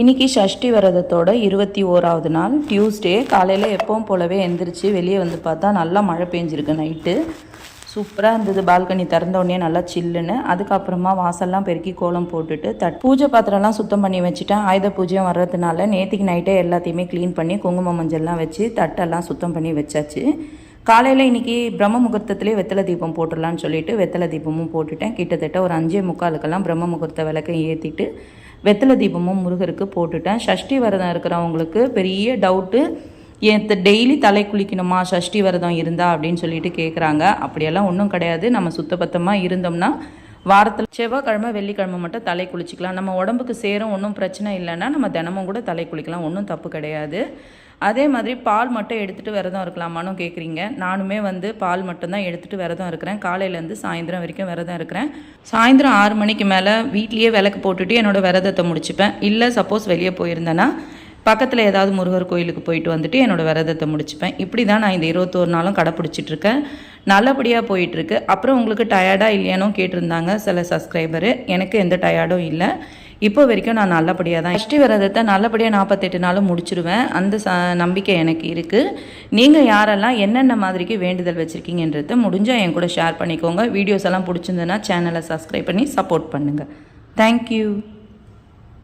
இன்னைக்கு ஷஷ்டி விரதத்தோட இருபத்தி ஓராவது நாள் டியூஸ்டே காலையில் எப்பவும் போலவே எந்திரிச்சு வெளியே வந்து பார்த்தா நல்லா மழை பெஞ்சிருக்கு நைட்டு. சூப்பராக இருந்தது. பால்கனி திறந்தோடனே நல்லா சில்லுன்னு. அதுக்கப்புறமா வாசல்லாம் பெருக்கி கோலம் போட்டுட்டு தட் பூஜை பாத்திரம்லாம் சுத்தம் பண்ணி வச்சுட்டேன். ஆயுத பூஜையும் வர்றதுனால நேற்றுக்கு நைட்டே எல்லாத்தையுமே க்ளீன் பண்ணி குங்குமம் மஞ்சள்லாம் வச்சு தட்டெல்லாம் சுத்தம் பண்ணி வச்சாச்சு. காலையில் இன்னைக்கு பிரம்ம முகூர்த்தத்துலேயே வெத்தலை தீபம் போட்டுடலான்னு சொல்லிட்டு வெத்தலை தீபமும் போட்டுட்டேன். கிட்டத்தட்ட ஒரு அஞ்சே முக்காலுக்கெல்லாம் பிரம்ம முகூர்த்த விளக்கம் ஏற்றிட்டு வெத்தலை தீபமும் முருகருக்கு போட்டுட்டேன். சஷ்டி விரதம் இருக்கிறவங்களுக்கு பெரிய டவுட்டு ஏன் டெய்லி தலை குளிக்கணுமா? சஷ்டி விரதம் இருந்தா? அப்படின்னு சொல்லிட்டு கேட்குறாங்க அப்படியெல்லாம் ஒன்றும் கிடையாது. நம்ம சுத்தபத்தமாக இருந்தோம்னா வாரத்தில் செவ்வாய்க்கிழமை வெள்ளிக்கிழமை மட்டும் தலை குளிச்சிக்கலாம். நம்ம உடம்புக்கு சேரும் ஒன்றும் பிரச்சனை இல்லைன்னா நம்ம தினமும் கூட தலை குளிக்கலாம். ஒன்றும் தப்பு கிடையாது. அதே மாதிரி பால் மட்டும் எடுத்துகிட்டு விரதம் இருக்கலாமான்னு கேட்குறீங்க நானுமே வந்து பால் மட்டும்தான் எடுத்துகிட்டு விரதம் இருக்கிறேன். காலையிலேருந்து சாயந்தரம் வரைக்கும் விரதம் இருக்கிறேன். சாயந்தரம் ஆறு மணிக்கு மேலே வீட்லேயே விளக்கு போட்டுட்டு என்னோட விரதத்தை முடிச்சுப்பேன். இல்லை சப்போஸ் வெளியே போயிருந்தேன்னா பக்கத்தில் ஏதாவது முருகர் கோயிலுக்கு போயிட்டு வந்துட்டு என்னோட விரதத்தை முடிச்சுப்பேன். இப்படி தான் நான் இந்த இருபத்தோரு நாளும் கடைப்பிடிச்சிட்ருக்கேன் நல்லபடியாக போயிட்டுருக்கு அப்புறம் உங்களுக்கு டயர்டாக இல்லையானோ கேட்டிருந்தாங்க சில சப்ஸ்கிரைபரு எனக்கு எந்த டயர்டும் இல்லை. இப்போ வரைக்கும் நான் நல்லபடியாக தான் அஷ்டி விரதத்தை நல்லபடியாக நாற்பத்தெட்டு நாளும் முடிச்சிருவேன். அந்த ச நம்பிக்கை எனக்கு இருக்குது நீங்கள் யாரெல்லாம் என்னென்ன மாதிரிக்கு வேண்டுதல் வச்சுருக்கீங்கன்றத முடிஞ்சால் என் கூட ஷேர் பண்ணிக்கோங்க. வீடியோஸ் எல்லாம் பிடிச்சிருந்ததுன்னா சேனலை சப்ஸ்கிரைப் பண்ணி சப்போர்ட் பண்ணுங்கள் தேங்க்யூ